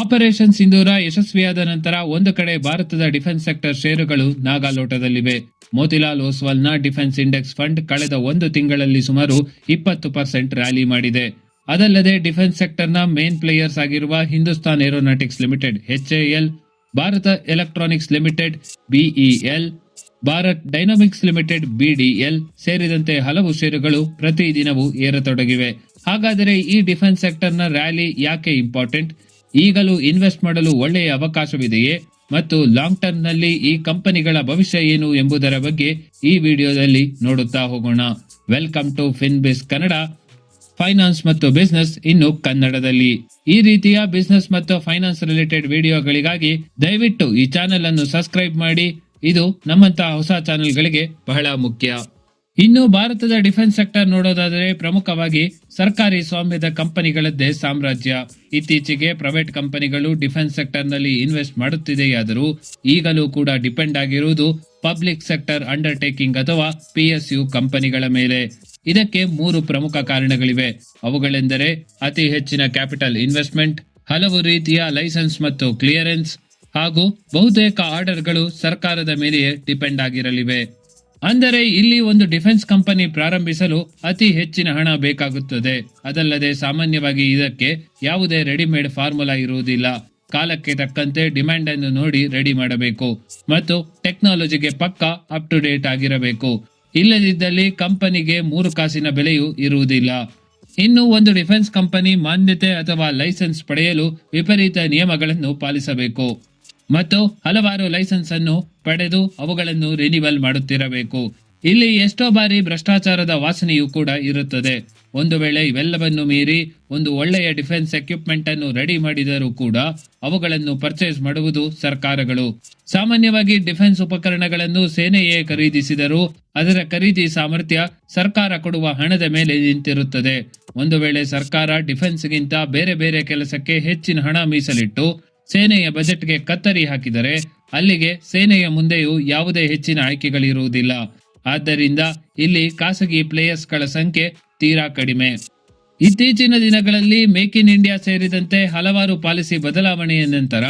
Operation ಸಿಂಧೂರ ಯಶಸ್ವಿಯಾದ ನಂತರ ಒಂದು ಕಡೆ ಭಾರತದ ಡಿಫೆನ್ಸ್ ಸೆಕ್ಟರ್ ಷೇರುಗಳು ನಾಗಾಲೋಟದಲ್ಲಿವೆ. ಮೋತಿಲಾಲ್ ಓಸ್ವಾಲ್ನ ಡಿಫೆನ್ಸ್ ಇಂಡೆಕ್ಸ್ ಫಂಡ್ ಕಳೆದ ಒಂದು ತಿಂಗಳಲ್ಲಿ ಸುಮಾರು ಇಪ್ಪತ್ತು ಪರ್ಸೆಂಟ್ ರ್ಯಾಲಿ ಮಾಡಿದೆ. ಅದಲ್ಲದೆ ಡಿಫೆನ್ಸ್ ಸೆಕ್ಟರ್ನ ಮೇನ್ ಪ್ಲೇಯರ್ಸ್ ಆಗಿರುವ Hindustan aeronautics limited, HAL, Bharat electronics limited, BEL, Bharat dynamics limited, BDL ಸೇರಿದಂತೆ ಹಲವು ಷೇರುಗಳು ಪ್ರತಿದಿನವೂ ಏರತೊಡಗಿವೆ. ಹಾಗಾದರೆ ಈ ಡಿಫೆನ್ಸ್ ಸೆಕ್ಟರ್ನ ರ್ಯಾಲಿ ಯಾಕೆ ಇಂಪಾರ್ಟೆಂಟ್? ಈಗಲೂ ಇನ್ವೆಸ್ಟ್ ಮಾಡಲು ಒಳ್ಳೆಯ ಅವಕಾಶವಿದೆಯೇ? ಮತ್ತು ಲಾಂಗ್ ಟರ್ಮ್ನಲ್ಲಿ ಈ ಕಂಪನಿಗಳ ಭವಿಷ್ಯ ಏನು ಎಂಬುದರ ಬಗ್ಗೆ ಈ ವಿಡಿಯೋದಲ್ಲಿ ನೋಡುತ್ತಾ ಹೋಗೋಣ. Welcome to FinBiz Kannada. Finance ಮತ್ತು ಬಿಸ್ನೆಸ್ ಇನ್ನು ಕನ್ನಡದಲ್ಲಿ. ಈ ರೀತಿಯ ಬಿಸ್ನೆಸ್ ಮತ್ತು ಫೈನಾನ್ಸ್ ರಿಲೇಟೆಡ್ ವಿಡಿಯೋಗಳಿಗಾಗಿ ದಯವಿಟ್ಟು ಈ ಚಾನೆಲ್ ಅನ್ನು ಸಬ್ಸ್ಕ್ರೈಬ್ ಮಾಡಿ. ಇದು ನಮ್ಮಂತಹ ಹೊಸ ಚಾನೆಲ್ಗಳಿಗೆ ಬಹಳ ಮುಖ್ಯ. ಇನ್ನು ಭಾರತದ ಡಿಫೆನ್ಸ್ ಸೆಕ್ಟರ್ ನೋಡೋದಾದರೆ ಪ್ರಮುಖವಾಗಿ ಸರ್ಕಾರಿ ಸ್ವಾಮ್ಯದ ಕಂಪನಿಗಳದ್ದೇ ಸಾಮ್ರಾಜ್ಯ. ಇತ್ತೀಚೆಗೆ ಪ್ರೈವೇಟ್ ಕಂಪನಿಗಳು ಡಿಫೆನ್ಸ್ ಸೆಕ್ಟರ್ನಲ್ಲಿ ಇನ್ವೆಸ್ಟ್ ಮಾಡುತ್ತಿದೆಯಾದರೂ ಈಗಲೂ ಕೂಡ ಡಿಪೆಂಡ್ ಆಗಿರುವುದು ಪಬ್ಲಿಕ್ ಸೆಕ್ಟರ್ ಅಂಡರ್ಟೇಕಿಂಗ್ ಅಥವಾ ಪಿಎಸ್ಯು ಕಂಪನಿಗಳ ಮೇಲೆ. ಇದಕ್ಕೆ ಮೂರು ಪ್ರಮುಖ ಕಾರಣಗಳಿವೆ. ಅವುಗಳೆಂದರೆ ಅತಿ ಹೆಚ್ಚಿನ ಕ್ಯಾಪಿಟಲ್ ಇನ್ವೆಸ್ಟ್ಮೆಂಟ್, ಹಲವು ರೀತಿಯ ಲೈಸೆನ್ಸ್ ಮತ್ತು ಕ್ಲಿಯರೆನ್ಸ್ ಹಾಗೂ ಬಹುತೇಕ ಆರ್ಡರ್ಗಳು ಸರ್ಕಾರದ ಮೇಲೆಯೇ ಡಿಪೆಂಡ್ ಆಗಿರಲಿವೆ. ಅಂದರೆ ಇಲ್ಲಿ ಒಂದು ಡಿಫೆನ್ಸ್ ಕಂಪನಿ ಪ್ರಾರಂಭಿಸಲು ಅತಿ ಹೆಚ್ಚಿನ ಹಣ ಬೇಕಾಗುತ್ತದೆ. ಅದಲ್ಲದೆ ಸಾಮಾನ್ಯವಾಗಿ ಇದಕ್ಕೆ ಯಾವುದೇ ರೆಡಿಮೇಡ್ ಫಾರ್ಮುಲಾ ಇರುವುದಿಲ್ಲ. ಕಾಲಕ್ಕೆ ತಕ್ಕಂತೆ ಡಿಮ್ಯಾಂಡ್ ಅನ್ನು ನೋಡಿ ರೆಡಿ ಮಾಡಬೇಕು. ಮತ್ತು ಟೆಕ್ನಾಲಜಿಗೆ ಪಕ್ಕ ಅಪ್ ಟು ಡೇಟ್ ಆಗಿರಬೇಕು. ಇಲ್ಲದಿದ್ದಲ್ಲಿ ಕಂಪನಿಗೆ ಮೂರು ಕಾಸಿನ ಬೆಲೆಯೂ ಇರುವುದಿಲ್ಲ. ಇನ್ನು ಒಂದು ಡಿಫೆನ್ಸ್ ಕಂಪನಿ ಮಾನ್ಯತೆ ಅಥವಾ ಲೈಸೆನ್ಸ್ ಪಡೆಯಲು ವಿಪರೀತ ನಿಯಮಗಳನ್ನು ಪಾಲಿಸಬೇಕು. ಮತ್ತು ಹಲವಾರು ಲೈಸೆನ್ಸ್ ಅನ್ನು ಪಡೆದು ಅವುಗಳನ್ನು ರಿನಿವಲ್ ಮಾಡುತ್ತಿರಬೇಕು. ಇಲ್ಲಿ ಎಷ್ಟೋ ಬಾರಿ ಭ್ರಷ್ಟಾಚಾರದ ವಾಸನೆಯೂ ಕೂಡ ಇರುತ್ತದೆ. ಒಂದು ವೇಳೆ ಇವೆಲ್ಲವನ್ನು ಮೀರಿ ಒಂದು ಒಳ್ಳೆಯ ಡಿಫೆನ್ಸ್ ಎಕ್ವಿಪ್ಮೆಂಟ್ ಅನ್ನು ರೆಡಿ ಮಾಡಿದರೂ ಕೂಡ ಅವುಗಳನ್ನು ಪರ್ಚೇಸ್ ಮಾಡುವುದು ಸರ್ಕಾರಗಳು. ಸಾಮಾನ್ಯವಾಗಿ ಡಿಫೆನ್ಸ್ ಉಪಕರಣಗಳನ್ನು ಸೇನೆಯೇ ಖರೀದಿಸಿದರೂ ಅದರ ಖರೀದಿ ಸಾಮರ್ಥ್ಯ ಸರ್ಕಾರ ಕೊಡುವ ಹಣದ ಮೇಲೆ ನಿಂತಿರುತ್ತದೆ. ಒಂದು ವೇಳೆ ಸರ್ಕಾರ ಡಿಫೆನ್ಸ್ಗಿಂತ ಬೇರೆ ಬೇರೆ ಕೆಲಸಕ್ಕೆ ಹೆಚ್ಚಿನ ಹಣ ಮೀಸಲಿಟ್ಟು ಸೇನೆಯ ಬಜೆಟ್ಗೆ ಕತ್ತರಿ ಹಾಕಿದರೆ ಅಲ್ಲಿಗೆ ಸೇನೆಯ ಮುಂದೆಯೂ ಯಾವುದೇ ಹೆಚ್ಚಿನ ಆಯ್ಕೆಗಳಿರುವುದಿಲ್ಲ. ಆದ್ದರಿಂದ ಇಲ್ಲಿ ಖಾಸಗಿ ಪ್ಲೇಯರ್ಸ್ಗಳ ಸಂಖ್ಯೆ ತೀರಾ ಕಡಿಮೆ. ಇತ್ತೀಚಿನ ದಿನಗಳಲ್ಲಿ ಮೇಕ್ ಇನ್ ಇಂಡಿಯಾ ಸೇರಿದಂತೆ ಹಲವಾರು ಪಾಲಿಸಿ ಬದಲಾವಣೆಯ ನಂತರ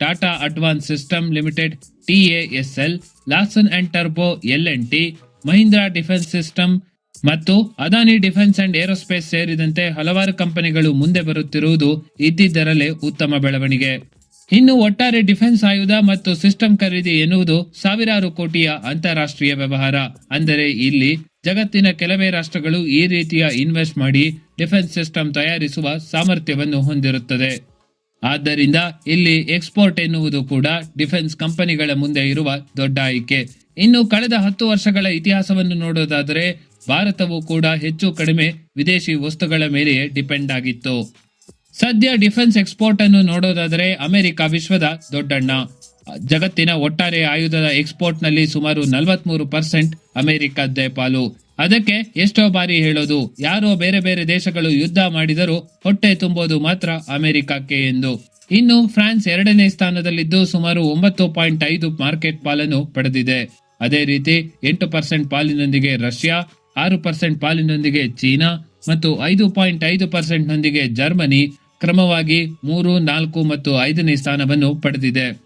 Tata Advance System Limited TASL Larsen and turbo, L and T, Mahindra Defence System ಮತ್ತು ಅದಾನಿ ಡಿಫೆನ್ಸ್ ಅಂಡ್ ಏರೋಸ್ಪೇಸ್ ಸೇರಿದಂತೆ ಹಲವಾರು ಕಂಪನಿಗಳು ಮುಂದೆ ಬರುತ್ತಿರುವುದು ಇದ್ದಿದ್ದರಲ್ಲೇ ಉತ್ತಮ ಬೆಳವಣಿಗೆ. ಇನ್ನು ಒಟ್ಟಾರೆ ಡಿಫೆನ್ಸ್ ಆಯುಧ ಮತ್ತು ಸಿಸ್ಟಮ್ ಖರೀದಿ ಎನ್ನುವುದು ಸಾವಿರಾರು ಕೋಟಿಯ ಅಂತಾರಾಷ್ಟ್ರೀಯ ವ್ಯವಹಾರ. ಅಂದರೆ ಇಲ್ಲಿ ಜಗತ್ತಿನ ಕೆಲವೇ ರಾಷ್ಟ್ರಗಳು ಈ ರೀತಿಯ ಇನ್ವೆಸ್ಟ್ ಮಾಡಿ ಡಿಫೆನ್ಸ್ ಸಿಸ್ಟಮ್ ತಯಾರಿಸುವ ಸಾಮರ್ಥ್ಯವನ್ನು ಹೊಂದಿರುತ್ತದೆ. ಆದ್ದರಿಂದ ಇಲ್ಲಿ ಎಕ್ಸ್ಪೋರ್ಟ್ ಎನ್ನುವುದು ಕೂಡ ಡಿಫೆನ್ಸ್ ಕಂಪನಿಗಳ ಮುಂದೆ ಇರುವ ದೊಡ್ಡ ಆಯ್ಕೆ. ಇನ್ನು ಕಳೆದ ಹತ್ತು ವರ್ಷಗಳ ಇತಿಹಾಸವನ್ನು ನೋಡೋದಾದರೆ ಭಾರತವು ಕೂಡ ಹೆಚ್ಚು ಕಡಿಮೆ ವಿದೇಶಿ ವಸ್ತುಗಳ ಮೇಲೆಯೇ ಡಿಪೆಂಡ್ ಆಗಿತ್ತು. ಸದ್ಯ ಡಿಫೆನ್ಸ್ ಎಕ್ಸ್ಪೋರ್ಟ್ ಅನ್ನು ನೋಡೋದಾದರೆ ಅಮೆರಿಕ ವಿಶ್ವದ ದೊಡ್ಡಣ್ಣ. ಜಗತ್ತಿನ ಒಟ್ಟಾರೆ ಆಯುಧದ ಎಕ್ಸ್ಪೋರ್ಟ್ನಲ್ಲಿ ಸುಮಾರು ನಲವತ್ಮೂರು ಪರ್ಸೆಂಟ್ ಅಮೆರಿಕದ್ದೇ ಪಾಲು. ಅದಕ್ಕೆ ಎಷ್ಟೋ ಬಾರಿ ಹೇಳೋದು, ಯಾರೋ ಬೇರೆ ಬೇರೆ ದೇಶಗಳು ಯುದ್ಧ ಮಾಡಿದರೂ ಹೊಟ್ಟೆ ತುಂಬೋದು ಮಾತ್ರ ಅಮೆರಿಕಕ್ಕೆ ಎಂದು. ಇನ್ನು ಫ್ರಾನ್ಸ್ ಎರಡನೇ ಸ್ಥಾನದಲ್ಲಿದ್ದು ಸುಮಾರು ಒಂಬತ್ತು ಪಾಯಿಂಟ್ ಐದು ಮಾರ್ಕೆಟ್ ಪಾಲನ್ನು ಪಡೆದಿದೆ. ಅದೇ ರೀತಿ ಎಂಟು ಪರ್ಸೆಂಟ್ ಪಾಲಿನೊಂದಿಗೆ ರಷ್ಯಾ, ಆರು ಪರ್ಸೆಂಟ್ ಪಾಲಿನೊಂದಿಗೆ ಚೀನಾ ಮತ್ತು ಐದು ಪಾಯಿಂಟ್ ಐದು ಪರ್ಸೆಂಟ್ ನೊಂದಿಗೆ ಜರ್ಮನಿ ಕ್ರಮವಾಗಿ ಮೂರು, ನಾಲ್ಕು ಮತ್ತು ಐದನೇ ಸ್ಥಾನವನ್ನು ಪಡೆದಿದೆ.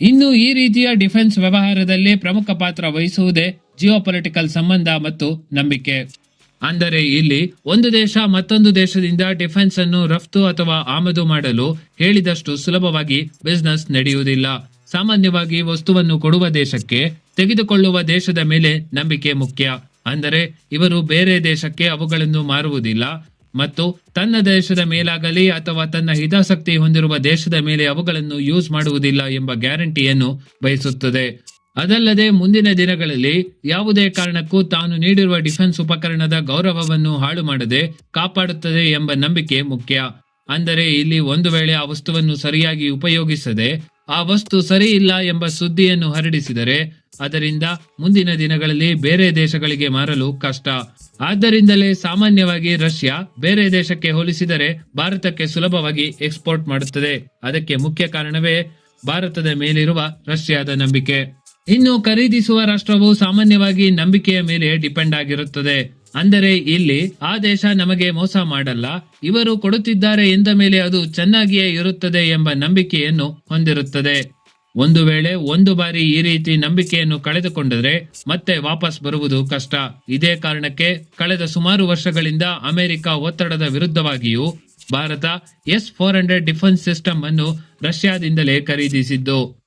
ಇನ್ನು ಈ ರೀತಿಯ ಡಿಫೆನ್ಸ್ ವ್ಯವಹಾರದಲ್ಲಿ ಪ್ರಮುಖ ಪಾತ್ರ ವಹಿಸುವುದೇ ಜಿಯೋ ಸಂಬಂಧ ಮತ್ತು ನಂಬಿಕೆ. ಅಂದರೆ ಇಲ್ಲಿ ಒಂದು ದೇಶ ಮತ್ತೊಂದು ದೇಶದಿಂದ ಡಿಫೆನ್ಸ್ ಅನ್ನು ರಫ್ತು ಅಥವಾ ಆಮದು ಮಾಡಲು ಹೇಳಿದಷ್ಟು ಸುಲಭವಾಗಿ ಬಿಸ್ನೆಸ್ ನಡೆಯುವುದಿಲ್ಲ. ಸಾಮಾನ್ಯವಾಗಿ ವಸ್ತುವನ್ನು ಕೊಡುವ ದೇಶಕ್ಕೆ, ತೆಗೆದುಕೊಳ್ಳುವ ದೇಶದ ಮೇಲೆ ನಂಬಿಕೆ ಮುಖ್ಯ. ಅಂದರೆ ಇವರು ಬೇರೆ ದೇಶಕ್ಕೆ ಅವುಗಳನ್ನು ಮಾರುವುದಿಲ್ಲ. ಮತ್ತು ತನ್ನ ದೇಶದ ಮೇಲಾಗಲಿ ಅಥವಾ ತನ್ನ ಹಿತಾಸಕ್ತಿ ಹೊಂದಿರುವ ದೇಶದ ಮೇಲೆ ಅವುಗಳನ್ನು ಯೂಸ್ ಮಾಡುವುದಿಲ್ಲ ಎಂಬ ಗ್ಯಾರಂಟಿಯನ್ನು ಬಯಸುತ್ತದೆ. ಅದಲ್ಲದೆ ಮುಂದಿನ ದಿನಗಳಲ್ಲಿ ಯಾವುದೇ ಕಾರಣಕ್ಕೂ ತಾನು ನೀಡಿರುವ ಡಿಫೆನ್ಸ್ ಉಪಕರಣದ ಗೌರವವನ್ನು ಹಾಳು ಮಾಡದೆ ಕಾಪಾಡುತ್ತದೆ ಎಂಬ ನಂಬಿಕೆ ಮುಖ್ಯ. ಅಂದರೆ ಇಲ್ಲಿ ಒಂದು ವೇಳೆ ಆ ವಸ್ತುವನ್ನು ಸರಿಯಾಗಿ ಉಪಯೋಗಿಸದೆ ಆ ವಸ್ತು ಸರಿ ಇಲ್ಲ ಎಂಬ ಸುದ್ದಿಯನ್ನು ಹರಡಿಸಿದರೆ, ಅದರಿಂದ ಮುಂದಿನ ದಿನಗಳಲ್ಲಿ ಬೇರೆ ದೇಶಗಳಿಗೆ ಮಾರಲು ಕಷ್ಟ. ಆದ್ದರಿಂದಲೇ ಸಾಮಾನ್ಯವಾಗಿ ರಷ್ಯಾ ಬೇರೆ ದೇಶಕ್ಕೆ ಹೋಲಿಸಿದರೆ ಭಾರತಕ್ಕೆ ಸುಲಭವಾಗಿ ಎಕ್ಸ್ಪೋರ್ಟ್ ಮಾಡುತ್ತದೆ. ಅದಕ್ಕೆ ಮುಖ್ಯ ಕಾರಣವೇ ಭಾರತದ ಮೇಲಿರುವ ರಷ್ಯಾದ ನಂಬಿಕೆ. ಇನ್ನು ಖರೀದಿಸುವ ರಾಷ್ಟ್ರವು ಸಾಮಾನ್ಯವಾಗಿ ನಂಬಿಕೆಯ ಮೇಲೆ ಡಿಪೆಂಡ್ ಆಗಿರುತ್ತದೆ. ಅಂದರೆ ಇಲ್ಲಿ ಆ ದೇಶ ನಮಗೆ ಮೋಸ ಮಾಡಲ್ಲ, ಇವರು ಕೊಡುತ್ತಿದ್ದಾರೆ ಎಂದ ಮೇಲೆ ಅದು ಚೆನ್ನಾಗಿಯೇ ಇರುತ್ತದೆ ಎಂಬ ನಂಬಿಕೆಯನ್ನು ಹೊಂದಿರುತ್ತದೆ. ಒಂದು ವೇಳೆ ಒಂದು ಬಾರಿ ಈ ರೀತಿ ನಂಬಿಕೆಯನ್ನು ಕಳೆದುಕೊಂಡರೆ ಮತ್ತೆ ವಾಪಸ್ ಬರುವುದು ಕಷ್ಟ. ಇದೇ ಕಾರಣಕ್ಕೆ ಕಳೆದ ಸುಮಾರು ವರ್ಷಗಳಿಂದ ಅಮೆರಿಕ ಒತ್ತಡದ ವಿರುದ್ಧವಾಗಿಯೂ Bharat S four hundred defence system ಅನ್ನು ರಷ್ಯಾದಿಂದಲೇ ಖರೀದಿಸಿದ್ದು.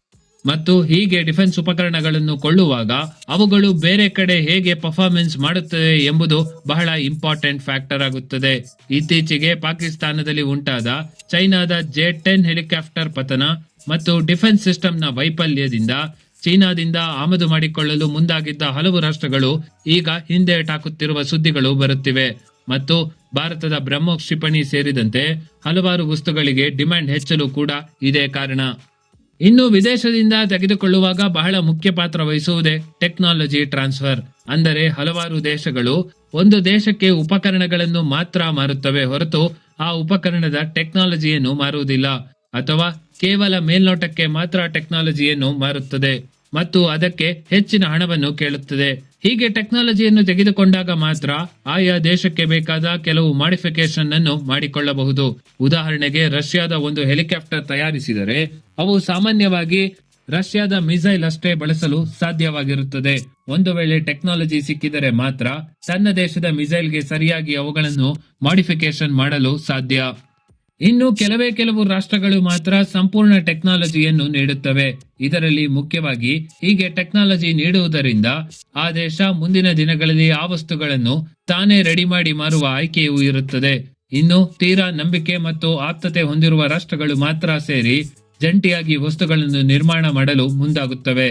ಮತ್ತು ಹೀಗೆ ಡಿಫೆನ್ಸ್ ಉಪಕರಣಗಳನ್ನು ಕೊಳ್ಳುವಾಗ ಅವುಗಳು ಬೇರೆ ಕಡೆ ಹೇಗೆ ಪರ್ಫಾರ್ಮೆನ್ಸ್ ಮಾಡುತ್ತದೆ ಎಂಬುದು ಬಹಳ ಇಂಪಾರ್ಟೆಂಟ್ ಫ್ಯಾಕ್ಟರ್ ಆಗುತ್ತದೆ. ಇತ್ತೀಚೆಗೆ ಪಾಕಿಸ್ತಾನದಲ್ಲಿ ಉಂಟಾದ ಚೈನಾದ ಜೆ ಟೆನ್ ಹೆಲಿಕಾಪ್ಟರ್ ಪತನ ಮತ್ತು ಡಿಫೆನ್ಸ್ ಸಿಸ್ಟಮ್ನ ವೈಫಲ್ಯದಿಂದ ಚೀನಾದಿಂದ ಆಮದು ಮಾಡಿಕೊಳ್ಳಲು ಮುಂದಾಗಿದ್ದ ಹಲವು ರಾಷ್ಟ್ರಗಳು ಈಗ ಹಿಂದೇಟಾಕುತ್ತಿರುವ ಸುದ್ದಿಗಳು ಬರುತ್ತಿವೆ. ಮತ್ತು ಭಾರತದ ಬ್ರಹ್ಮೋಸ್ ಕ್ಷಿಪಣಿ ಸೇರಿದಂತೆ ಹಲವಾರು ವಸ್ತುಗಳಿಗೆ ಡಿಮ್ಯಾಂಡ್ ಹೆಚ್ಚಲು ಕೂಡ ಇದೇ ಕಾರಣ. ಇನ್ನು ವಿದೇಶದಿಂದ ತೆಗೆದುಕೊಳ್ಳುವಾಗ ಬಹಳ ಮುಖ್ಯ ಪಾತ್ರ ವಹಿಸುವುದೇ ಟೆಕ್ನಾಲಜಿ ಟ್ರಾನ್ಸ್ಫರ್. ಅಂದರೆ ಹಲವಾರು ದೇಶಗಳು ಒಂದು ದೇಶಕ್ಕೆ ಉಪಕರಣಗಳನ್ನು ಮಾತ್ರ ಮಾರುತ್ತವೆ ಹೊರತು ಆ ಉಪಕರಣದ ಟೆಕ್ನಾಲಜಿಯನ್ನು ಮಾರುವುದಿಲ್ಲ. ಅಥವಾ ಕೇವಲ ಮೇಲ್ನೋಟಕ್ಕೆ ಮಾತ್ರ ಟೆಕ್ನಾಲಜಿಯನ್ನು ಮಾರುತ್ತದೆ ಮತ್ತು ಅದಕ್ಕೆ ಹೆಚ್ಚಿನ ಹಣವನ್ನು ಕೇಳುತ್ತದೆ. ಹೀಗೆ ಟೆಕ್ನಾಲಜಿಯನ್ನು ತೆಗೆದುಕೊಂಡಾಗ ಮಾತ್ರ ಆಯಾ ದೇಶಕ್ಕೆ ಬೇಕಾದ ಕೆಲವು ಮಾಡಿಫಿಕೇಶನ್ ಅನ್ನು ಮಾಡಿಕೊಳ್ಳಬಹುದು. ಉದಾಹರಣೆಗೆ ರಷ್ಯಾದ ಒಂದು ಹೆಲಿಕಾಪ್ಟರ್ ತಯಾರಿಸಿದರೆ ಅವು ಸಾಮಾನ್ಯವಾಗಿ ರಷ್ಯಾದ ಮಿಸೈಲ್ ಅಷ್ಟೇ ಬಳಸಲು ಸಾಧ್ಯವಾಗಿರುತ್ತದೆ. ಒಂದು ವೇಳೆ ಟೆಕ್ನಾಲಜಿ ಸಿಕ್ಕಿದರೆ ಮಾತ್ರ ತನ್ನ ದೇಶದ ಮಿಸೈಲ್ಗೆ ಸರಿಯಾಗಿ ಅವುಗಳನ್ನು ಮಾಡಿಫಿಕೇಶನ್ ಮಾಡಲು ಸಾಧ್ಯ. ಇನ್ನು ಕೆಲವೇ ಕೆಲವು ರಾಷ್ಟ್ರಗಳು ಮಾತ್ರ ಸಂಪೂರ್ಣ ಟೆಕ್ನಾಲಜಿಯನ್ನು ನೀಡುತ್ತವೆ. ಇದರಲ್ಲಿ ಮುಖ್ಯವಾಗಿ ಹೀಗೆ ಟೆಕ್ನಾಲಜಿ ನೀಡುವುದರಿಂದ ಆ ದೇಶ ಮುಂದಿನ ದಿನಗಳಲ್ಲಿ ಆ ವಸ್ತುಗಳನ್ನು ತಾನೇ ರೆಡಿ ಮಾಡಿ ಮಾರುವ ಆಯ್ಕೆಯೂ ಇರುತ್ತದೆ. ಇನ್ನು ತೀರಾ ನಂಬಿಕೆ ಮತ್ತು ಆಪ್ತತೆ ಹೊಂದಿರುವ ರಾಷ್ಟ್ರಗಳು ಮಾತ್ರ ಸೇರಿ ಜಂಟಿಯಾಗಿ ವಸ್ತುಗಳನ್ನು ನಿರ್ಮಾಣ ಮಾಡಲು ಮುಂದಾಗುತ್ತವೆ.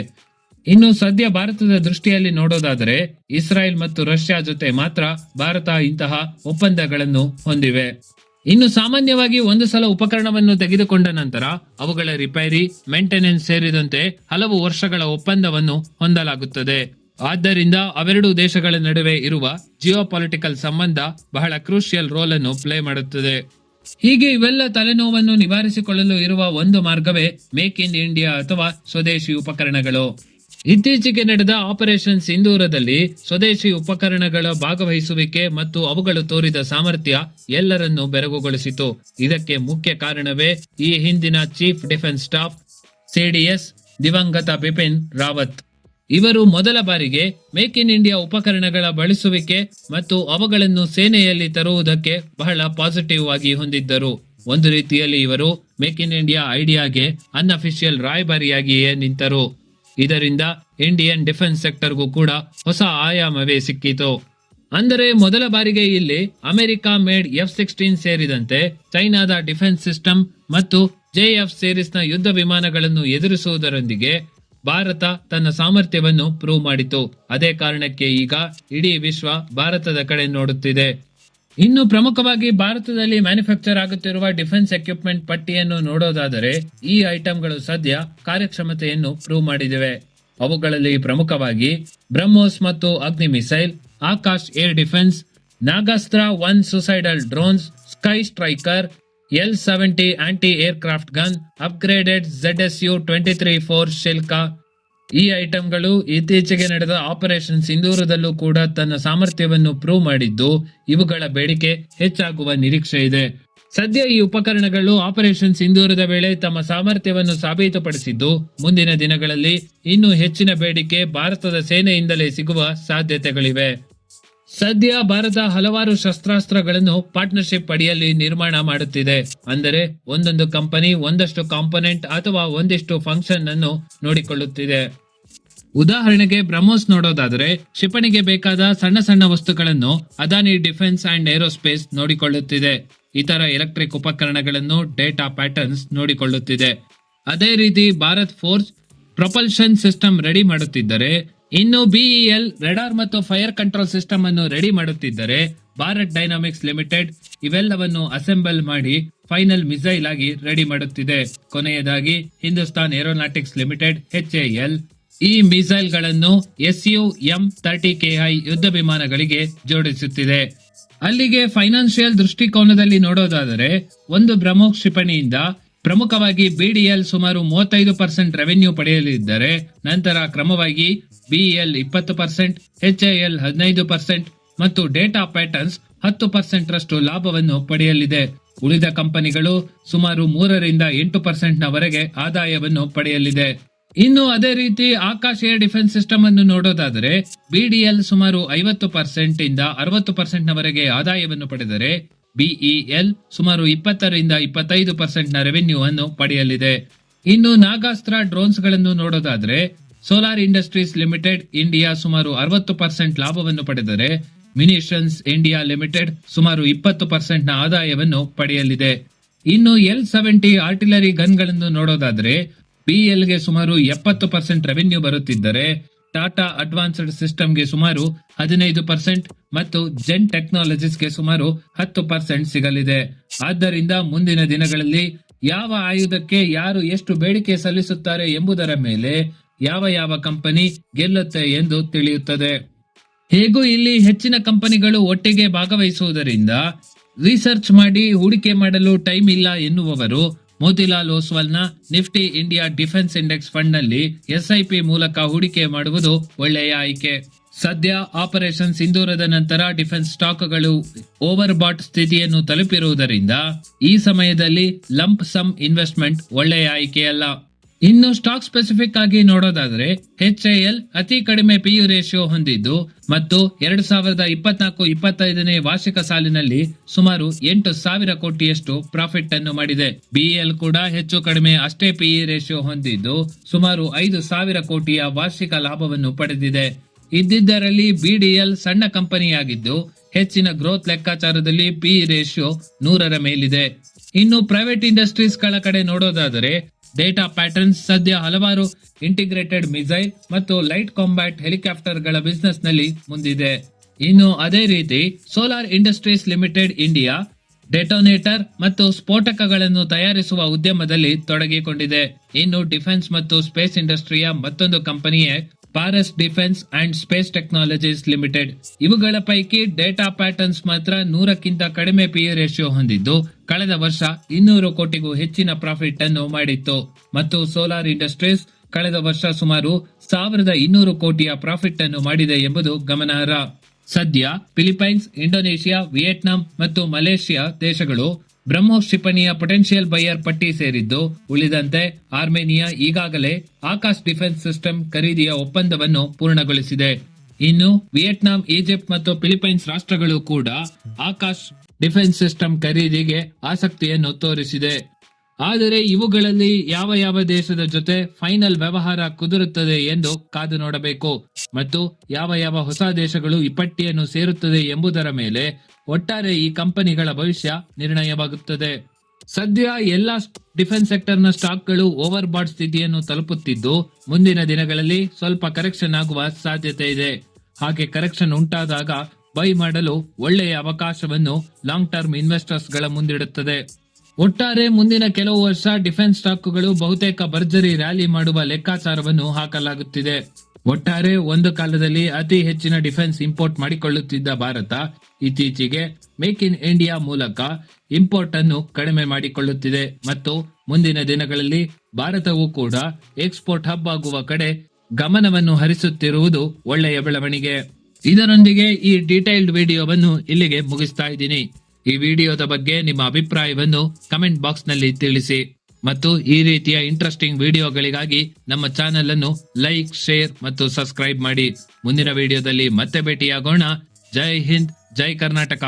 ಇನ್ನು ಸದ್ಯ ಭಾರತದ ದೃಷ್ಟಿಯಲ್ಲಿ ನೋಡೋದಾದರೆ ಇಸ್ರಾಯೇಲ್ ಮತ್ತು ರಷ್ಯಾ ಜೊತೆ ಮಾತ್ರ ಭಾರತ ಇಂತಹ ಒಪ್ಪಂದಗಳನ್ನು ಹೊಂದಿವೆ. ಇನ್ನು ಸಾಮಾನ್ಯವಾಗಿ ಒಂದು ಸಲ ಉಪಕರಣವನ್ನು ತೆಗೆದುಕೊಂಡ ನಂತರ ಅವುಗಳ ರಿಪೇರಿ ಮೇಂಟೆನೆನ್ಸ್ ಸೇರಿದಂತೆ ಹಲವು ವರ್ಷಗಳ ಒಪ್ಪಂದವನ್ನು ಹೊಂದಲಾಗುತ್ತದೆ. ಆದ್ದರಿಂದ ಅವೆರಡು ದೇಶಗಳ ನಡುವೆ ಇರುವ ಜಿಯೋಪಾಲಿಟಿಕಲ್ ಸಂಬಂಧ ಬಹಳ ಕ್ರೂಷಿಯಲ್ ರೋಲ್ ಅನ್ನು ಪ್ಲೇ ಮಾಡುತ್ತದೆ. ಹೀಗೆ ಇವೆಲ್ಲ ತಲೆನೋವನ್ನು ನಿವಾರಿಸಿಕೊಳ್ಳಲು ಇರುವ ಒಂದು ಮಾರ್ಗವೇ ಮೇಕ್ ಇನ್ ಇಂಡಿಯಾ ಅಥವಾ ಸ್ವದೇಶಿ ಉಪಕರಣಗಳು. ಇತ್ತೀಚೆಗೆ ನಡೆದ ಆಪರೇಷನ್ ಸಿಂಧೂರದಲ್ಲಿ ಸ್ವದೇಶಿ ಉಪಕರಣಗಳ ಭಾಗವಹಿಸುವಿಕೆ ಮತ್ತು ಅವುಗಳು ತೋರಿದ ಸಾಮರ್ಥ್ಯ ಎಲ್ಲರನ್ನೂ ಬೆರಗುಗೊಳಿಸಿತು. ಇದಕ್ಕೆ ಮುಖ್ಯ ಕಾರಣವೇ ಈ ಹಿಂದಿನ ಚೀಫ್ ಡಿಫೆನ್ಸ್ ಸ್ಟಾಫ್ ಸಿಡಿಎಸ್ ದಿವಂಗತ ಬಿಪಿನ್ ರಾವತ್. ಇವರು ಮೊದಲ ಬಾರಿಗೆ ಮೇಕ್ ಇನ್ ಇಂಡಿಯಾ ಉಪಕರಣಗಳ ಬಳಸುವಿಕೆ ಮತ್ತು ಅವುಗಳನ್ನು ಸೇನೆಯಲ್ಲಿ ತರುವುದಕ್ಕೆ ಬಹಳ ಪಾಸಿಟಿವ್ ಆಗಿ ಹೊಂದಿದ್ದರು. ಒಂದು ರೀತಿಯಲ್ಲಿ ಇವರು ಮೇಕ್ ಇನ್ ಇಂಡಿಯಾ ಐಡಿಯಾಗೆ ಅನ್ಅಫಿಷಿಯಲ್ ರಾಯಭಾರಿಯಾಗಿಯೇ ನಿಂತರು. ಇದರಿಂದ ಇಂಡಿಯನ್ ಡಿಫೆನ್ಸ್ ಸೆಕ್ಟರ್ಗೂ ಕೂಡ ಹೊಸ ಆಯಾಮವೇ ಸಿಕ್ಕಿತು. ಅಂದರೆ ಮೊದಲ ಬಾರಿಗೆ ಇಲ್ಲಿ ಅಮೆರಿಕ ಮೇಡ್ ಎಫ್ ಸಿಕ್ಸ್ಟೀನ್ ಸೇರಿದಂತೆ ಚೈನಾದ ಡಿಫೆನ್ಸ್ ಸಿಸ್ಟಮ್ ಮತ್ತು ಜೆಎಫ್ ಸೀರೀಸ್ನ ಯುದ್ಧ ವಿಮಾನಗಳನ್ನು ಎದುರಿಸುವುದರೊಂದಿಗೆ ಭಾರತ ತನ್ನ ಸಾಮರ್ಥ್ಯವನ್ನು ಪ್ರೂವ್ ಮಾಡಿತು. ಅದೇ ಕಾರಣಕ್ಕೆ ಈಗ ಇಡೀ ವಿಶ್ವ ಭಾರತದ ಕಡೆ ನೋಡುತ್ತಿದೆ. ಇನ್ನು ಪ್ರಮುಖವಾಗಿ ಭಾರತದಲ್ಲಿ ಮ್ಯಾನುಫ್ಯಾಕ್ಚರ್ ಆಗುತ್ತಿರುವ ಡಿಫೆನ್ಸ್ ಎಕ್ವಿಪ್ಮೆಂಟ್ ಪಟ್ಟಿಯನ್ನು ನೋಡೋದಾದರೆ ಈ ಐಟಂಗಳು ಸದ್ಯ ಕಾರ್ಯಕ್ಷಮತೆಯನ್ನು ಪ್ರೂವ್ ಮಾಡಿದಿವೆ. ಅವುಗಳಲ್ಲಿ ಪ್ರಮುಖವಾಗಿ ಬ್ರಹ್ಮೋಸ್ ಮತ್ತು Agni missile, Akash air defence, Nagastra one suicidal drones, sky striker, L seventy anti aircraft gun, upgraded Z S U twenty three four Shilka ಈ ಐಟಂಗಳು ಇತ್ತೀಚೆಗೆ ನಡೆದ ಆಪರೇಷನ್ ಸಿಂಧೂರದಲ್ಲೂ ಕೂಡ ತನ್ನ ಸಾಮರ್ಥ್ಯವನ್ನು ಪ್ರೂವ್ ಮಾಡಿದ್ದು, ಇವುಗಳ ಬೇಡಿಕೆ ಹೆಚ್ಚಾಗುವ ನಿರೀಕ್ಷೆ ಇದೆ. ಸದ್ಯ ಈ ಉಪಕರಣಗಳು ಆಪರೇಷನ್ ಸಿಂಧೂರದ ವೇಳೆ ತಮ್ಮ ಸಾಮರ್ಥ್ಯವನ್ನು ಸಾಬೀತುಪಡಿಸಿದ್ದು, ಮುಂದಿನ ದಿನಗಳಲ್ಲಿ ಇನ್ನೂ ಹೆಚ್ಚಿನ ಬೇಡಿಕೆ ಭಾರತದ ಸೇನೆಯಿಂದಲೇ ಸಿಗುವ ಸಾಧ್ಯತೆಗಳಿವೆ. ಸದ್ಯ ಭಾರತ ಹಲವಾರು ಶಸ್ತ್ರಾಸ್ತ್ರಗಳನ್ನು ಪಾರ್ಟ್ನರ್ಶಿಪ್ ಅಡಿಯಲ್ಲಿ ನಿರ್ಮಾಣ ಮಾಡುತ್ತಿದೆ. ಅಂದರೆ ಒಂದೊಂದು ಕಂಪನಿ ಒಂದಷ್ಟು ಕಾಂಪೊನೆಂಟ್ ಅಥವಾ ಒಂದಿಷ್ಟು ಫಂಕ್ಷನ್ ಅನ್ನು ನೋಡಿಕೊಳ್ಳುತ್ತಿದೆ. ಉದಾಹರಣೆಗೆ ಬ್ರಹ್ಮೋಸ್ ನೋಡೋದಾದರೆ ಕ್ಷಿಪಣಿಗೆ ಬೇಕಾದ ಸಣ್ಣ ಸಣ್ಣ ವಸ್ತುಗಳನ್ನು ಅದಾನಿ ಡಿಫೆನ್ಸ್ ಅಂಡ್ ಏರೋಸ್ಪೇಸ್ ನೋಡಿಕೊಳ್ಳುತ್ತಿದೆ. ಇತರ ಎಲೆಕ್ಟ್ರಿಕ್ ಉಪಕರಣಗಳನ್ನು ಡೇಟಾ ಪ್ಯಾಟರ್ನ್ಸ್ ನೋಡಿಕೊಳ್ಳುತ್ತಿದೆ. ಅದೇ ರೀತಿ Bharat Forge propulsion system ready ಮಾಡುತ್ತಿದ್ದರೆ, ಇನ್ನು ಬಿಇಎಲ್ ರೆಡಾರ್ ಮತ್ತು ಫೈರ್ ಕಂಟ್ರೋಲ್ ಸಿಸ್ಟಮ್ ಅನ್ನು ರೆಡಿ ಮಾಡುತ್ತಿದ್ದರೆ, ಭಾರತ್ ಡೈನಾಮಿಕ್ಸ್ ಲಿಮಿಟೆಡ್ ಇವೆಲ್ಲವನ್ನು ಅಸೆಂಬಲ್ ಮಾಡಿ ಫೈನಲ್ ಮಿಸೈಲ್ ಆಗಿ ರೆಡಿ ಮಾಡುತ್ತಿದೆ. ಕೊನೆಯದಾಗಿ ಹಿಂದೂಸ್ತಾನ್ ಏರೋನಾಟಿಕ್ಸ್ ಲಿಮಿಟೆಡ್ ಎಚ್ಎಎಲ್ ಈ ಮಿಸೈಲ್ಗಳನ್ನು S U M thirty KI ಯುದ್ಧ ವಿಮಾನಗಳಿಗೆ ಜೋಡಿಸುತ್ತಿದೆ. ಅಲ್ಲಿಗೆ ಫೈನಾನ್ಷಿಯಲ್ ದೃಷ್ಟಿಕೋನದಲ್ಲಿ ನೋಡೋದಾದರೆ, ಒಂದು ಬ್ರಹ್ಮೋ ಕ್ಷಿಪಣಿಯಿಂದ ಪ್ರಮುಖವಾಗಿ ಬಿಡಿಎಲ್ ಸುಮಾರು ಮೂವತ್ತೈದು ಪರ್ಸೆಂಟ್ ರೆವೆನ್ಯೂ ಪಡೆಯಲಿದ್ದರೆ, ನಂತರ ಕ್ರಮವಾಗಿ ಬಿಎಲ್ ಇಪ್ಪತ್ತು ಪರ್ಸೆಂಟ್ ಎಚ್ಐಎಲ್ ಹದಿನೈದು ಪರ್ಸೆಂಟ್ ಮತ್ತು ಡೇಟಾ ಪ್ಯಾಟರ್ನ್ಸ್ ಹತ್ತು ಪರ್ಸೆಂಟ್ ರಷ್ಟು ಲಾಭವನ್ನು ಪಡೆಯಲಿದೆ. ಉಳಿದ ಕಂಪನಿಗಳು ಸುಮಾರು ಮೂರರಿಂದ ಎಂಟು ಪರ್ಸೆಂಟ್ ನವರೆಗೆ ಆದಾಯವನ್ನು ಪಡೆಯಲಿದೆ. ಇನ್ನು ಅದೇ ರೀತಿ ಆಕಾಶ್ ಏರ್ ಡಿಫೆನ್ಸ್ ಸಿಸ್ಟಮ್ ಅನ್ನು ನೋಡೋದಾದರೆ ಬಿಡಿಎಲ್ ಸುಮಾರು ಐವತ್ತು ಪರ್ಸೆಂಟ್ ಇಂದ ಅರವತ್ತು ಪರ್ಸೆಂಟ್ ನವರೆಗೆ ಆದಾಯವನ್ನು ಪಡೆದರೆ ಬಿಇಎಲ್ ಸುಮಾರು ಇಪ್ಪತ್ತರಿಂದ ಇಪ್ಪತ್ತೈದು ಪರ್ಸೆಂಟ್ನ ರೆವೆನ್ಯೂ ಅನ್ನು ಪಡೆಯಲಿದೆ. ಇನ್ನು ನಾಗಾಸ್ತ್ರ ಡ್ರೋನ್ಸ್ಗಳನ್ನು ನೋಡೋದಾದ್ರೆ ಸೋಲಾರ್ ಇಂಡಸ್ಟ್ರೀಸ್ ಲಿಮಿಟೆಡ್ ಇಂಡಿಯಾ ಸುಮಾರು ಅರವತ್ತು ಪರ್ಸೆಂಟ್ ಲಾಭವನ್ನು ಪಡೆದರೆ ಮಿನಿಷನ್ಸ್ ಇಂಡಿಯಾ ಲಿಮಿಟೆಡ್ ಸುಮಾರು ಇಪ್ಪತ್ತು ಪರ್ಸೆಂಟ್ನ ಆದಾಯವನ್ನು ಪಡೆಯಲಿದೆ. ಇನ್ನು ಎಲ್ ಸೆವೆಂಟಿ ಆರ್ಟಿಲರಿ ಗನ್ಗಳನ್ನು ನೋಡೋದಾದ್ರೆ ಬಿಎಲ್ಗೆ ಸುಮಾರು ಎಪ್ಪತ್ತು ಪರ್ಸೆಂಟ್ ರೆವೆನ್ಯೂ ಬರುತ್ತಿದ್ದರೆ ಟಾಟಾ ಅಡ್ವಾನ್ಸ್ಡ್ ಸಿಸ್ಟಮ್ಗೆ ಸುಮಾರು ಹದಿನೈದು ಪರ್ಸೆಂಟ್ ಮತ್ತು ಜೆನ್ ಟೆಕ್ನಾಲಜೀಸ್ಗೆ ಸುಮಾರು ಹತ್ತು ಪರ್ಸೆಂಟ್ ಸಿಗಲಿದೆ. ಆದ್ದರಿಂದ ಮುಂದಿನ ದಿನಗಳಲ್ಲಿ ಯಾವ ಆಯುಧಕ್ಕೆ ಯಾರು ಎಷ್ಟು ಬೇಡಿಕೆ ಸಲ್ಲಿಸುತ್ತಾರೆ ಎಂಬುದರ ಮೇಲೆ ಯಾವ ಯಾವ ಕಂಪನಿ ಗೆಲ್ಲುತ್ತೆ ಎಂದು ತಿಳಿಯುತ್ತದೆ. ಹೇಗೂ ಇಲ್ಲಿ ಹೆಚ್ಚಿನ ಕಂಪನಿಗಳು ಒಟ್ಟಿಗೆ ಭಾಗವಹಿಸುವುದರಿಂದ ರಿಸರ್ಚ್ ಮಾಡಿ ಹೂಡಿಕೆ ಮಾಡಲು ಟೈಮ್ ಇಲ್ಲ ಎನ್ನುವವರು ಮೋತಿಲಾಲ್ ಓಸ್ವಾಲ್ನ ನಿಫ್ಟಿ ಇಂಡಿಯಾ ಡಿಫೆನ್ಸ್ ಇಂಡೆಕ್ಸ್ ಫಂಡ್ನಲ್ಲಿ ಎಸ್ಐಪಿ ಮೂಲಕ ಹೂಡಿಕೆ ಮಾಡುವುದು ಒಳ್ಳೆಯ ಆಯ್ಕೆ. ಸದ್ಯ ಆಪರೇಷನ್ ಸಿಂಧೂರದ ನಂತರ ಡಿಫೆನ್ಸ್ ಸ್ಟಾಕ್ಗಳು ಓವರ್ ಬಾಟ್ ಸ್ಥಿತಿಯನ್ನು ತಲುಪಿರುವುದರಿಂದ ಈ ಸಮಯದಲ್ಲಿ ಲಂಪ್ ಸಮ್ ಇನ್ವೆಸ್ಟ್ಮೆಂಟ್ ಒಳ್ಳೆಯ ಆಯ್ಕೆಯಲ್ಲ. ಇನ್ನು ಸ್ಟಾಕ್ ಸ್ಪೆಸಿಫಿಕ್ ಆಗಿ ನೋಡೋದಾದ್ರೆ ಎಲ್ ಅತಿ ಕಡಿಮೆ ಪಿಯು ರೇಷಿಯೋ ಹೊಂದಿದ್ದು ಮತ್ತು ಎರಡ್ ಸಾವಿರದ ಇಪ್ಪತ್ನಾಲ್ಕು, ಇಪ್ಪತ್ತೈದನೇ ವಾರ್ಷಿಕ ಸಾಲಿನಲ್ಲಿ ಸುಮಾರು ಎಂಟು ಸಾವಿರ ಕೋಟಿಯಷ್ಟು ಪ್ರಾಫಿಟ್ ಅನ್ನು ಮಾಡಿದೆ. ಬಿಎಲ್ ಕೂಡ ಹೆಚ್ಚು ಕಡಿಮೆ ಅಷ್ಟೇ ಪಿಇ ರೇಷಿಯೋ ಹೊಂದಿದ್ದು ಸುಮಾರು ಐದು ಸಾವಿರ ಕೋಟಿಯ ವಾರ್ಷಿಕ ಲಾಭವನ್ನು ಪಡೆದಿದೆ. ಇದ್ದಿದ್ದರಲ್ಲಿ ಬಿಡಿಎಲ್ ಸಣ್ಣ ಕಂಪನಿಯಾಗಿದ್ದು ಹೆಚ್ಚಿನ ಗ್ರೋತ್ ಲೆಕ್ಕಾಚಾರದಲ್ಲಿ ಪಿ ರೇಷಿಯೋ ನೂರರ ಮೇಲಿದೆ. ಇನ್ನು ಪ್ರೈವೇಟ್ ಇಂಡಸ್ಟ್ರೀಸ್ಗಳ ಕಡೆ ನೋಡೋದಾದರೆ ಡೇಟಾ ಪ್ಯಾಟರ್ನ್ಸ್ ಸದ್ಯ ಹಲವಾರು ಇಂಟಿಗ್ರೇಟೆಡ್ ಮಿಸೈಲ್ ಮತ್ತು ಲೈಟ್ ಕಾಂಬ್ಯಾಟ್ ಹೆಲಿಕಾಪ್ಟರ್ಗಳ ಗಳ ಬಿಸಿನೆಸ್ನಲ್ಲಿ ಮುಂದಿದೆ. ಇನ್ನು ಅದೇ ರೀತಿ Solar Industries Limited India, detonator ಮತ್ತು ಸ್ಫೋಟಕಗಳನ್ನು ತಯಾರಿಸುವ ಉದ್ಯಮದಲ್ಲಿ ತೊಡಗಿಕೊಂಡಿದೆ. ಇನ್ನು ಡಿಫೆನ್ಸ್ ಮತ್ತು ಸ್ಪೇಸ್ ಇಂಡಸ್ಟ್ರಿಯ ಮತ್ತೊಂದು ಕಂಪನಿಯೇ Paras Defence and Space Technologies Limited ಇವುಗಳ ಪೈಕಿ ಡೇಟಾ ಪ್ಯಾಟರ್ನ್ಸ್ ಮಾತ್ರ ನೂರಕ್ಕಿಂತ ಕಡಿಮೆ ಪಿ ರೇಷಿಯೋ ಹೊಂದಿದ್ದು, ಕಳೆದ ವರ್ಷ ಇನ್ನೂರು ಕೋಟಿಗೂ ಹೆಚ್ಚಿನ ಪ್ರಾಫಿಟ್ ಅನ್ನು ಮಾಡಿತ್ತು. ಮತ್ತು ಸೋಲಾರ್ ಇಂಡಸ್ಟ್ರೀಸ್ ಕಳೆದ ವರ್ಷ ಸುಮಾರು ಸಾವಿರದ ಇನ್ನೂರು ಕೋಟಿಯ ಪ್ರಾಫಿಟ್ ಅನ್ನು ಮಾಡಿದೆ ಎಂಬುದು ಗಮನಾರ್ಹ. ಸದ್ಯ ಫಿಲಿಪೈನ್ಸ್ ಇಂಡೋನೇಷಿಯಾ ವಿಯೆಟ್ನಾಂ ಮತ್ತು ಮಲೇಷ್ಯಾ ದೇಶಗಳು ಬ್ರಹ್ಮೋಸ್ ಕ್ಷಿಪಣಿಯ ಪೊಟೆನ್ಷಿಯಲ್ ಬೈಯರ್ ಪಟ್ಟಿ ಸೇರಿದ್ದು, ಉಳಿದಂತೆ ಆರ್ಮೇನಿಯಾ ಈಗಾಗಲೇ ಆಕಾಶ್ ಡಿಫೆನ್ಸ್ ಸಿಸ್ಟಮ್ ಖರೀದಿಯ ಒಪ್ಪಂದವನ್ನು ಪೂರ್ಣಗೊಳಿಸಿದೆ. ಇನ್ನು ವಿಯೆಟ್ನಾಂ, ಈಜಿಪ್ಟ್ ಮತ್ತು ಫಿಲಿಪೈನ್ಸ್ ರಾಷ್ಟ್ರಗಳು ಕೂಡ ಆಕಾಶ್ ಡಿಫೆನ್ಸ್ ಸಿಸ್ಟಮ್ ಖರೀದಿಗೆ ಆಸಕ್ತಿಯನ್ನು ತೋರಿಸಿದೆ. ಆದರೆ ಇವುಗಳಲ್ಲಿ ಯಾವ ಯಾವ ದೇಶದ ಜೊತೆ ಫೈನಲ್ ವ್ಯವಹಾರ ಕುದುರುತ್ತದೆ ಎಂದು ಕಾದು ನೋಡಬೇಕು. ಮತ್ತು ಯಾವ ಯಾವ ಹೊಸ ದೇಶಗಳು ಈ ಪಟ್ಟಿಯನ್ನು ಸೇರುತ್ತದೆ ಎಂಬುದರ ಮೇಲೆ ಒಟ್ಟಾರೆ ಈ ಕಂಪನಿಗಳ ಭವಿಷ್ಯ ನಿರ್ಣಯವಾಗುತ್ತದೆ. ಸದ್ಯ ಎಲ್ಲಾ ಡಿಫೆನ್ಸ್ ಸೆಕ್ಟರ್ನ ಸ್ಟಾಕ್ಗಳು ಓವರ್ ಬಾಡ್ ಸ್ಥಿತಿಯನ್ನು ತಲುಪುತ್ತಿದ್ದು, ಮುಂದಿನ ದಿನಗಳಲ್ಲಿ ಸ್ವಲ್ಪ ಕರೆಕ್ಷನ್ ಆಗುವ ಸಾಧ್ಯತೆ ಇದೆ. ಹಾಗೆ ಕರೆಕ್ಷನ್ ಉಂಟಾದಾಗ ಬೈ ಮಾಡಲು ಒಳ್ಳೆಯ ಅವಕಾಶವನ್ನು ಲಾಂಗ್ ಟರ್ಮ್ ಇನ್ವೆಸ್ಟರ್ಸ್ಗಳ ಮುಂದಿಡುತ್ತದೆ. ಒಟ್ಟಾರೆ ಮುಂದಿನ ಕೆಲವು ವರ್ಷ ಡಿಫೆನ್ಸ್ ಸ್ಟಾಕ್ಗಳು ಬಹುತೇಕ ಭರ್ಜರಿ ರ್ಯಾಲಿ ಮಾಡುವ ಲೆಕ್ಕಾಚಾರವನ್ನು ಹಾಕಲಾಗುತ್ತಿದೆ. ಒಟ್ಟಾರೆ ಒಂದು ಕಾಲದಲ್ಲಿ ಅತಿ ಹೆಚ್ಚಿನ ಡಿಫೆನ್ಸ್ ಇಂಪೋರ್ಟ್ ಮಾಡಿಕೊಳ್ಳುತ್ತಿದ್ದ ಭಾರತ, ಇತ್ತೀಚೆಗೆ ಮೇಕ್ ಇನ್ ಇಂಡಿಯಾ ಮೂಲಕ ಇಂಪೋರ್ಟ್ ಅನ್ನು ಕಡಿಮೆ ಮಾಡಿಕೊಳ್ಳುತ್ತಿದೆ. ಮತ್ತು ಮುಂದಿನ ದಿನಗಳಲ್ಲಿ ಭಾರತವು ಕೂಡ ಎಕ್ಸ್ಪೋರ್ಟ್ ಹಬ್ ಆಗುವ ಕಡೆ ಗಮನವನ್ನು ಹರಿಸುತ್ತಿರುವುದು ಒಳ್ಳೆಯ ಬೆಳವಣಿಗೆ. ಇದರೊಂದಿಗೆ ಈ ಡೀಟೈಲ್ಡ್ ವಿಡಿಯೋವನ್ನು ಇಲ್ಲಿಗೆ ಮುಗಿಸ್ತಾ ಇದ್ದೀನಿ. ಈ ವಿಡಿಯೋದ ಬಗ್ಗೆ ನಿಮ್ಮ ಅಭಿಪ್ರಾಯವನ್ನು ಕಮೆಂಟ್ ಬಾಕ್ಸ್ನಲ್ಲಿ ತಿಳಿಸಿ ಮತ್ತು ಈ ರೀತಿಯ ಇಂಟ್ರೆಸ್ಟಿಂಗ್ ವಿಡಿಯೋಗಳಿಗಾಗಿ ನಮ್ಮ ಚಾನೆಲ್ ಅನ್ನು ಲೈಕ್ ಶೇರ್ ಮತ್ತು ಸಬ್ಸ್ಕ್ರೈಬ್ ಮಾಡಿ. ಮುಂದಿನ ವಿಡಿಯೋದಲ್ಲಿ ಮತ್ತೆ ಭೇಟಿಯಾಗೋಣ. ಜೈ ಹಿಂದ್, ಜೈ ಕರ್ನಾಟಕ.